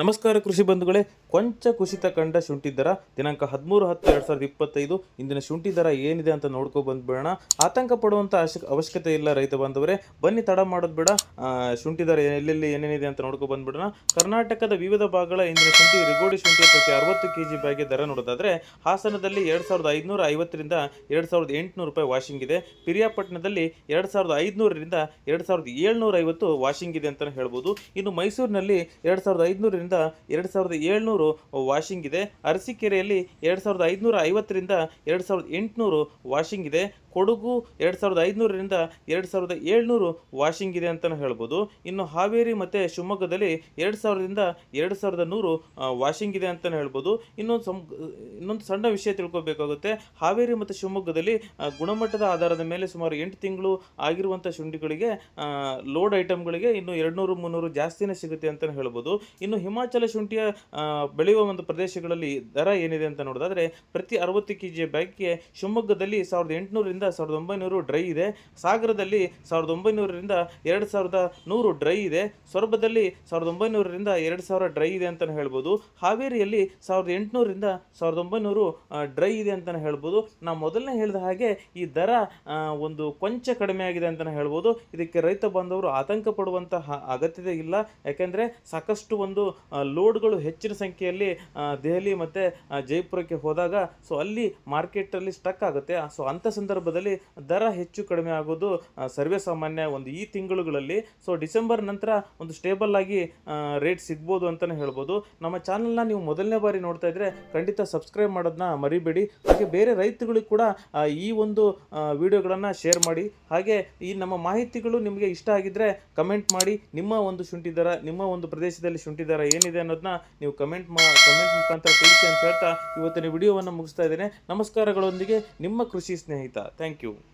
ನಮಸ್ಕಾರ ಕೃಷಿ ಬಂಧುಗಳೇ, ಕೊಂಚ ಕುಸಿತ ಕಂಡ ಶುಂಠಿ ದರ, ದಿನಾಂಕ ಹದಿಮೂರು ಹತ್ತು ಎರಡು ಸಾವಿರದ ಇಪ್ಪತ್ತೈದು, ಇಂದಿನ ಶುಂಠಿ ದರ ಏನಿದೆ ಅಂತ ನೋಡ್ಕೊ ಬಂದ್ಬಿಡೋಣ. ಆತಂಕ ಪಡುವಂಥ ಅವಶ್ಯಕತೆ ಇಲ್ಲ ರೈತ ಬಾಂಧವರೇ, ಬನ್ನಿ ತಡ ಮಾಡೋದು ಬೇಡ ಶುಂಠಿ ದರ ಎಲ್ಲೆಲ್ಲಿ ಏನೇನಿದೆ ಅಂತ ನೋಡ್ಕೊ ಬಂದ್ಬಿಡೋಣ. ಕರ್ನಾಟಕದ ವಿವಿಧ ಭಾಗಗಳ ಇಂದಿನ ಶುಂಠಿ, ರಿಗೋಡಿ ಶುಂಠಿ ಪ್ರತಿ ಅರವತ್ತು ಕೆ ಜಿ ಬ್ಯಾಗ್ಗೆ ದರ ನೋಡೋದಾದ್ರೆ, ಹಾಸನದಲ್ಲಿ ಎರಡು ಸಾವಿರದ ಐದುನೂರ ಐವತ್ತರಿಂದ ಎರಡು ಸಾವಿರದ ಎಂಟುನೂರು ರೂಪಾಯಿ ವಾಷಿಂಗ್ ಇದೆ. ಪಿರಿಯಾಪಟ್ಟಣದಲ್ಲಿ ಎರಡು ಸಾವಿರದ ಐದುನೂರರಿಂದ ಎರಡು ಸಾವಿರದ ಏಳ್ನೂರ ಐವತ್ತು ವಾಷಿಂಗ್ ಇದೆ ಅಂತಲೇ ಹೇಳ್ಬೋದು. ಇನ್ನು ಮೈಸೂರಿನಲ್ಲಿ ಎರಡು ಸಾವಿರದ ಎರಡು ಸಾವಿರದ ಏಳ್ನೂರು ವಾಷಿಂಗ್ ಇದೆ. ಅರಸೀಕೆರೆಯಲ್ಲಿ ಎರಡು ಸಾವಿರದ ಐದುನೂರ ಐವತ್ತರಿಂದ ಎರಡು ಸಾವಿರದ ಎಂಟುನೂರು ವಾಷಿಂಗ್ ಇದೆ. ಕೊಡಗು ಎರಡು ಸಾವಿರದ ಐದುನೂರರಿಂದ ಎರಡು ಸಾವಿರದ ಏಳ್ನೂರು ವಾಷಿಂಗ್ ಇದೆ ಅಂತಲೇ ಹೇಳ್ಬೋದು. ಇನ್ನು ಹಾವೇರಿ ಮತ್ತು ಶಿವಮೊಗ್ಗದಲ್ಲಿ ಎರಡು ಸಾವಿರದಿಂದ ಎರಡು ಸಾವಿರದ ನೂರು ವಾಷಿಂಗ್ ಇದೆ ಅಂತಲೇ ಹೇಳ್ಬೋದು. ಇನ್ನೊಂದು ಸಂ ಇನ್ನೊಂದು ಸಣ್ಣ ವಿಷಯ ತಿಳ್ಕೊಬೇಕಾಗುತ್ತೆ. ಹಾವೇರಿ ಮತ್ತು ಶಿವಮೊಗ್ಗದಲ್ಲಿ ಗುಣಮಟ್ಟದ ಆಧಾರದ ಮೇಲೆ ಸುಮಾರು ಎಂಟು ತಿಂಗಳು ಆಗಿರುವಂಥ ಶುಂಠಿಗಳಿಗೆ ಲೋಡ್ ಐಟಮ್ಗಳಿಗೆ ಇನ್ನು ಎರಡುನೂರು ಮುನ್ನೂರು ಜಾಸ್ತಿನೇ ಸಿಗುತ್ತೆ ಅಂತಲೇ ಹೇಳ್ಬೋದು. ಇನ್ನು ಹಿಮಾಚಲ ಶುಂಠಿಯ ಬೆಳೆಯುವ ಒಂದು ಪ್ರದೇಶಗಳಲ್ಲಿ ದರ ಏನಿದೆ ಅಂತ ನೋಡೋದಾದರೆ ಪ್ರತಿ ಅರವತ್ತು ಕೆ ಜಿ ಬ್ಯಾಗ್ಗೆ ಶಿವಮೊಗ್ಗದಲ್ಲಿ ಸಾವಿರದ ಎಂಟುನೂರರಿಂದ ಸಾವಿರದ ಒಂಬೈನೂರು ಡ್ರೈ ಇದೆ. ಸಾಗರದಲ್ಲಿ ಸಾವಿರದ ಒಂಬೈನೂರರಿಂದ ಎರಡು ಸಾವಿರದ ನೂರು ಡ್ರೈ ಇದೆ. ಸೊರಬದಲ್ಲಿ ಸಾವಿರದ ಒಂಬೈನೂರರಿಂದ ಎರಡು ಸಾವಿರ ಡ್ರೈ ಇದೆ ಅಂತಲೇ ಹೇಳ್ಬೋದು. ಹಾವೇರಿಯಲ್ಲಿ ಸಾವಿರದ ಎಂಟುನೂರರಿಂದ ಸಾವಿರದ ಒಂಬೈನೂರು ಡ್ರೈ ಇದೆ ಅಂತಲೇ ಹೇಳ್ಬೋದು. ನಾ ಮೊದಲನೇ ಹೇಳಿದ ಹಾಗೆ ಈ ದರ ಒಂದು ಕೊಂಚ ಕಡಿಮೆ ಆಗಿದೆ ಅಂತಲೇ ಹೇಳ್ಬೋದು. ಇದಕ್ಕೆ ರೈತ ಬಾಂಧವರು ಆತಂಕ ಪಡುವಂತಹ ಅಗತ್ಯತೆ ಇಲ್ಲ. ಯಾಕೆಂದರೆ ಸಾಕಷ್ಟು ಒಂದು ಲೋಡ್ಗಳು ಹೆಚ್ಚಿನ ಸಂಖ್ಯೆಯಲ್ಲಿ ದೆಹಲಿ ಮತ್ತು ಜೈಪುರಕ್ಕೆ ಹೋದಾಗ ಸೊ ಅಲ್ಲಿ ಮಾರ್ಕೆಟಲ್ಲಿ ಸ್ಟಕ್ ಆಗುತ್ತೆ. ಸೊ ಅಂಥ ಸಂದರ್ಭದಲ್ಲಿ ದರ ಹೆಚ್ಚು ಕಡಿಮೆ ಆಗೋದು ಸರ್ವೇ ಸಾಮಾನ್ಯ ಒಂದು ಈ ತಿಂಗಳುಗಳಲ್ಲಿ. ಸೊ ಡಿಸೆಂಬರ್ ನಂತರ ಒಂದು ಸ್ಟೇಬಲ್ ಆಗಿ ರೇಟ್ ಸಿಗ್ಬೋದು ಅಂತಲೇ ಹೇಳ್ಬೋದು. ನಮ್ಮ ಚಾನಲ್ನ ನೀವು ಮೊದಲನೇ ಬಾರಿ ನೋಡ್ತಾ ಇದ್ರೆ ಖಂಡಿತ ಸಬ್ಸ್ಕ್ರೈಬ್ ಮಾಡೋದನ್ನ ಮರಿಬೇಡಿ. ಹಾಗೆ ಬೇರೆ ರೈತಗಳಿಗೂ ಕೂಡ ಈ ಒಂದು ವಿಡಿಯೋಗಳನ್ನು ಶೇರ್ ಮಾಡಿ. ಹಾಗೆ ಈ ನಮ್ಮ ಮಾಹಿತಿಗಳು ನಿಮಗೆ ಇಷ್ಟ ಆಗಿದ್ರೆ ಕಮೆಂಟ್ ಮಾಡಿ. ನಿಮ್ಮ ಒಂದು ಶುಂಠಿ ನಿಮ್ಮ ಒಂದು ಪ್ರದೇಶದಲ್ಲಿ ಶುಂಠಿ ಏನಿದೆ ಅನ್ನೋದನ್ನ ನೀವು ಕಮೆಂಟ್ ಮಾ ಕಮೆಂಟ್ ಮುಖಾಂತರ ತಿಳಿಸಿ ಅಂತ ಹೇಳ್ತಾ ಇವತ್ತಿನ ವಿಡಿಯೋವನ್ನು ಮುಗಿಸ್ತಾ ಇದ್ದೇನೆ. ನಮಸ್ಕಾರಗಳೊಂದಿಗೆ ನಿಮ್ಮ ಕೃಷಿ ಸ್ನೇಹಿತ. Thank you